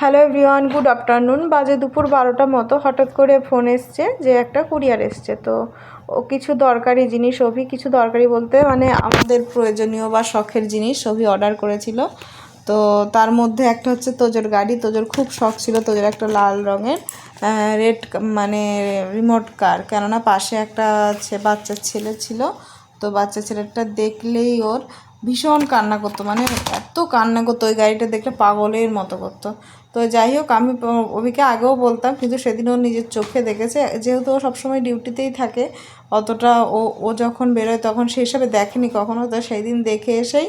Hello everyone, good afternoon. বাজে দুপুর বারোটা মতো হঠাৎ করে ফোন এসছে যে একটা কুরিয়ার এসছে। তো ও কিছু দরকারি জিনিস, অভি কিছু দরকারি বলতে মানে আমাদের প্রয়োজনীয় বা শখের জিনিস অভি অর্ডার করেছিল। তো তার মধ্যে একটা হচ্ছে তোজোর গাড়ি। তোজোর খুব শখ ছিল তোজোর একটা লাল রঙের রেড মানে রিমোট কার কেননা পাশে একটা বাচ্চা ছেলে ছিল। তো বাচ্চা ছেলেটা দেখলেই ওর ভীষণ কান্না করতো। মানে এত কান্না করতো, ওই গাড়িটা দেখলে পাগলের মতো করতো। তো যাই হোক আমি অভিকে আগেও বলতাম, কিন্তু সেদিন ও নিজের চোখে দেখেছে। যেহেতু ও সবসময় ডিউটিতেই থাকে, অতটা ও ও যখন বেরোয় তখন সেই হিসাবে দেখেনি কখনো। তো সেই দিন দেখে এসেই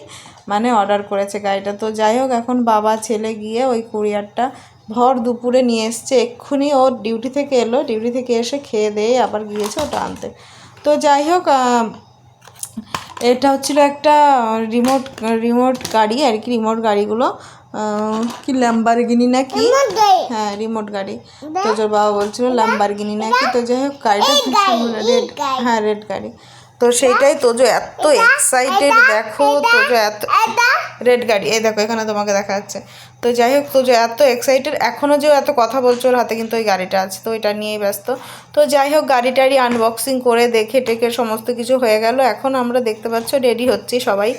মানে অর্ডার করেছে গাড়িটা। তো যাই হোক এখন বাবা, ছেলে গিয়ে ওই কুরিয়ারটা ভর দুপুরে নিয়ে এসছে। এক্ষুনি ও ডিউটি থেকে এলো। ডিউটি থেকে এসে খেয়ে দিয়ে আবার গিয়েছে ওটা আনতে। তো যাই হোক এটা হচ্ছিল একটা রিমোট রিমোট গাড়ি, আর কি রিমোট গাড়িগুলো। কি ল্যাম্বারগিনি নাকি? হ্যাঁ রিমোট গাড়ি। তো তোর বাবা বলছিল ল্যাম্বারগিনি নাকি? তো যাই হোক গাড়িটা রেড হ্যাঁ রেড গাড়ি। তো সেইটাই তোজো এত এক্সাইটেড দেখো তোজো এত রেড গাড়ি। এই দেখো, এখানে তোমাকে দেখা যাচ্ছে। তো যাই হোক, তো যে এত এক্সাইটেড এখনও যে এত কথা বলছো ওর হাতে কিন্তু ওই গাড়িটা আছে, তো ওইটা নিয়েই ব্যস্ত। তো যাই হোক গাড়ি টাড়ি আনবক্সিং করে দেখে টেকে সমস্ত কিছু হয়ে গেল। এখন আমরা দেখতে পাচ্ছ রেডি হচ্ছি সবাই।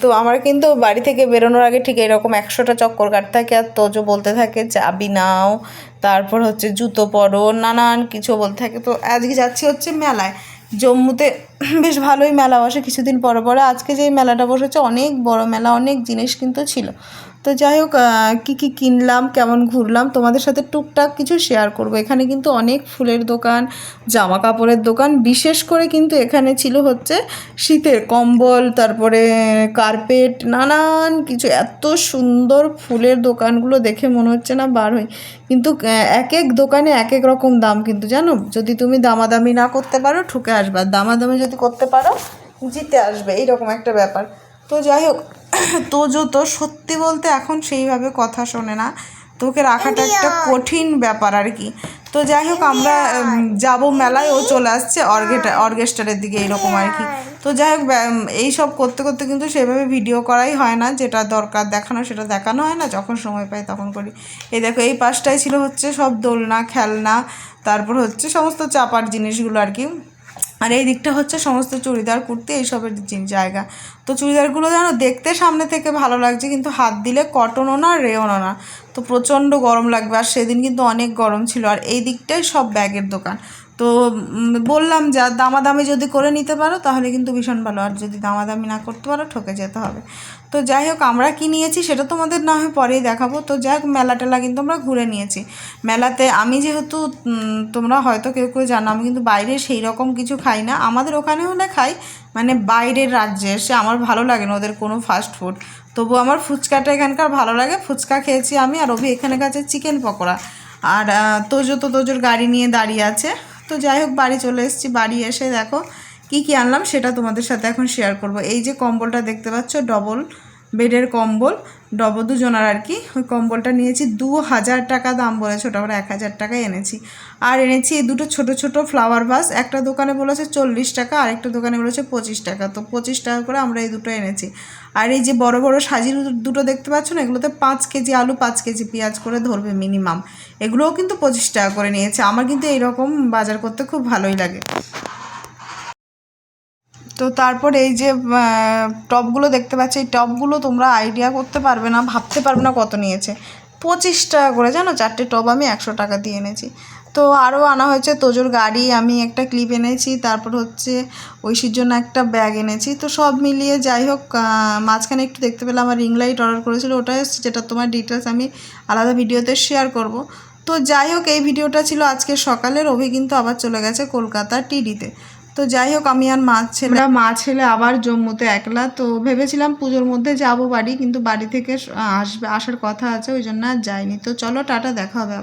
তো আমার কিন্তু বাড়ি থেকে বেরোনোর আগে ঠিক এরকম একশোটা চক্কর কাটতে থাকে আর তোজো বলতে থাকে, চাবি নাও। তারপর হচ্ছে জুতো পরো, নানান কিছু বলতে থাকে। তো আজকে যাচ্ছি হচ্ছে মেলায়। জম্মুতে বেশ ভালোই মেলা বসে কিছুদিন পর পরে। আজকে যেই মেলাটা বসেছে, অনেক বড় মেলা, অনেক জিনিস কিন্তু ছিল। তো যাই হোক কী কী কিনলাম, কেমন ঘুরলাম, তোমাদের সাথে টুকটাক কিছু শেয়ার করব। এখানে কিন্তু অনেক ফুলের দোকান জামা কাপড়ের দোকান, বিশেষ করে কিন্তু এখানে ছিল হচ্ছে শীতের কম্বল, তারপরে কার্পেট, নানান কিছু। এত সুন্দর ফুলের দোকানগুলো দেখে মনে হচ্ছে না বার হই। কিন্তু এক এক দোকানে এক এক রকম দাম কিন্তু, জানো? যদি তুমি দামাদামি না করতে পারো, ঠুকে আসবে। দামাদামি যদি করতে পারো জিতে আসবে। এইরকম একটা ব্যাপার। তো যাই হোক তোজো তো সত্যি বলতে এখন সেইভাবে কথা শোনে না। তোকে রাখাটা একটা কঠিন ব্যাপার আর কি। তো যাই হোক আমরা যাব মেলায় ও চলে আসছে অর্গেটা অর্গেস্টারের দিকে এইরকম আর কি। তো যাই হোক এই সব করতে করতে কিন্তু সেভাবে ভিডিও করাই হয় না। যেটা দরকার দেখানো সেটা দেখানো হয় না। যখন সময় পাই তখন করি। এই দেখো এই পাশটাই ছিল হচ্ছে সব দোলনা খেলনা তারপর হচ্ছে সমস্ত চাপার জিনিসগুলো আর কি। আর এই দিকটা হচ্ছে সমস্ত চুড়িদার কুর্তি, এইসবের জায়গা। তো চুড়িদারগুলো যেন দেখতে সামনে থেকে ভালো লাগছে, কিন্তু হাত দিলে কটনও না রেওনও না। তো প্রচণ্ড গরম লাগবে, আর সেদিন কিন্তু অনেক গরম ছিল। আর এই দিকটাই সব ব্যাগের দোকান। তো বললাম যা দামাদামি যদি করে নিতে পারো, তাহলে কিন্তু ভীষণ ভালো। আর যদি দামাদামি না করতে পারো, ঠকে যেতে হবে। তো যাই হোক, আমরা কি নিয়েছি সেটা তোমাদের না হয় পরেই দেখাবো। তো যাই হোক মেলা টেলা কিন্তু আমরা ঘুরে নিয়েছি। মেলাতে আমি যেহেতু তোমরা হয়তো কেউ কেউ জানো, আমি কিন্তু বাইরে সেই রকম কিছু খাই না। আমাদের ওখানে হলে খাই মানে বাইরের রাজ্যে এসে আমার ভালো লাগে না ওদের কোনো ফাস্ট ফুড তবু আমার ফুচকাটা এখানকার ভালো লাগে। ফুচকা খেয়েছি আমি আর অভি এখানে কাছে চিকেন পকোড়া। আর তোজো তো তোজোর গাড়ি নিয়ে দাঁড়িয়ে আছে। তো যাই হোক, বাড়ি চলে এসেছি। বাড়ি এসে দেখো কি কি আনলাম সেটা তোমাদের সাথে এখন শেয়ার করব। এই যে কম্বলটা দেখতে পাচ্ছ ডবল বেডের কম্বল, ডবল দুজনার আর কি। ওই কম্বলটা নিয়েছি, দু হাজার টাকা দাম বলেছে, ওটা আমরা এক হাজার টাকায় এনেছি। আর এনেছি এই দুটো ছোট ছোট ফ্লাওয়ার ভাস একটা দোকানে বলেছে চল্লিশ টাকা আর একটা দোকানে বলেছে পঁচিশ টাকা। তো পঁচিশ টাকা করে আমরা এই দুটো এনেছি। আর এই যে বড় বড় সাজি দু- দুটো দেখতে পাচ্ছ না, এগুলোতে পাঁচ কেজি আলু, পাঁচ কেজি পেঁয়াজ করে ধরবে মিনিমাম এগুলোও কিন্তু পঁচিশ টাকা করে নিয়েছে। আমার কিন্তু এইরকম বাজার করতে খুব ভালোই লাগে। তো তারপর এই যে টপগুলো দেখতে পাচ্ছি, এই টপগুলো তোমরা আইডিয়া করতে পারবে না, ভাবতে পারবে না কত নিয়েছে। পঁচিশ টাকা করে, জানো? চারটে টপ আমি একশো টাকা দিয়ে এনেছি। তো আরও আনা হয়েছে তোজোর গাড়ি, আমি একটা ক্লিপ এনেছি, তারপর হচ্ছে ঐশীর জন্য একটা ব্যাগ এনেছি। তো সব মিলিয়ে যাই হোক মাঝখানে একটু দেখতে পেলাম আমার রিং লাইট অর্ডার করেছিল ওটা এসছে যেটা তোমার ডিটেলস আমি আলাদা ভিডিওতে শেয়ার করব। তো যাই হোক, এই ভিডিওটা ছিল আজকে সকালের, অভি কিন্তু আবার চলে গেছে কলকাতা টিডিতে তো যাই হোক, আমি আর মা ছেলে মা ছেলে আবার জম্মুতে একলা, তো ভেবেছিলাম পুজোর মধ্যে যাব বাড়ি, কিন্তু বাড়ি থেকে আসবে আসার কথা আছে, ওই জন্য আর যাইনি। তো চলো, টাটা, দেখা হবে